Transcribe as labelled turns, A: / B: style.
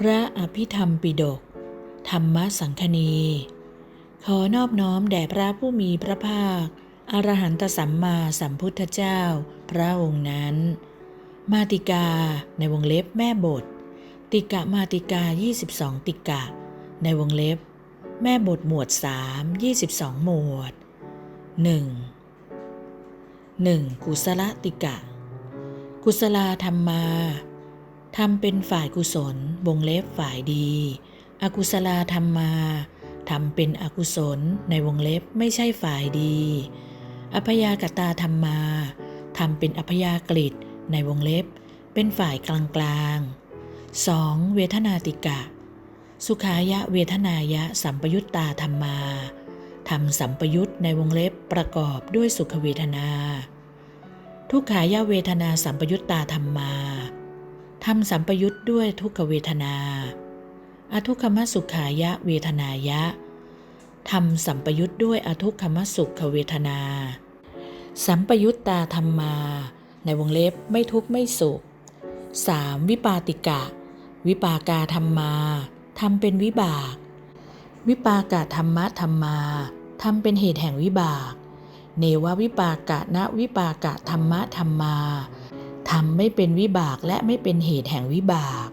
A: พระอภิธรรมปิฎกธรรมสังคณี ขอนอบน้อมแด่พระผู้มีพระภาค อรหันตสัมมาสัมพุทธเจ้า พระองค์นั้น มาติกาในวงเล็บแม่บท ติกะมาติกา 22 ติกะ ในวงเล็บ แม่บทหมวด 3 22 หมวด 1. 1. กุศลติกะ กุศลธรรมา ทำเป็นฝ่ายกุศลวงเล็บฝ่ายดี อกุศลธรรมมาทำเป็นอกุศลในวงเล็บไม่ใช่ฝ่ายดี อพยากตาธรรมมาทำเป็นอพยากฤิในวงเล็บ เป็นฝ่ายกลางกลางๆ 2. เวทนาติกะ สุขายะเวทนายะสัมปยุตตาธรรมาทำสัมปยุตในวงเล็บประกอบด้วยสุขเวทนา ทุกขายะเวทนาสัมปยุตตาธรรมา ทำสัมปยุตด้วยทุกขเวทนา อทุกขมสุขายะเวทนายะทำสัมปยุตด้วยอทุกขมสุขเวทนา สัมปยุตตาธรรมา ในวงเล็บไม่ทุกข์ไม่สุข 3. วิปาติกะ วิปากาธรรมาทำเป็นวิบาก วิปากะธรรมะธรรมาทำเป็นเหตุแห่งวิบาก เนววิปากะณวิปากะธรรมะธรรมา ทำไม่เป็นวิบากและไม่เป็นเหตุแห่งวิบาก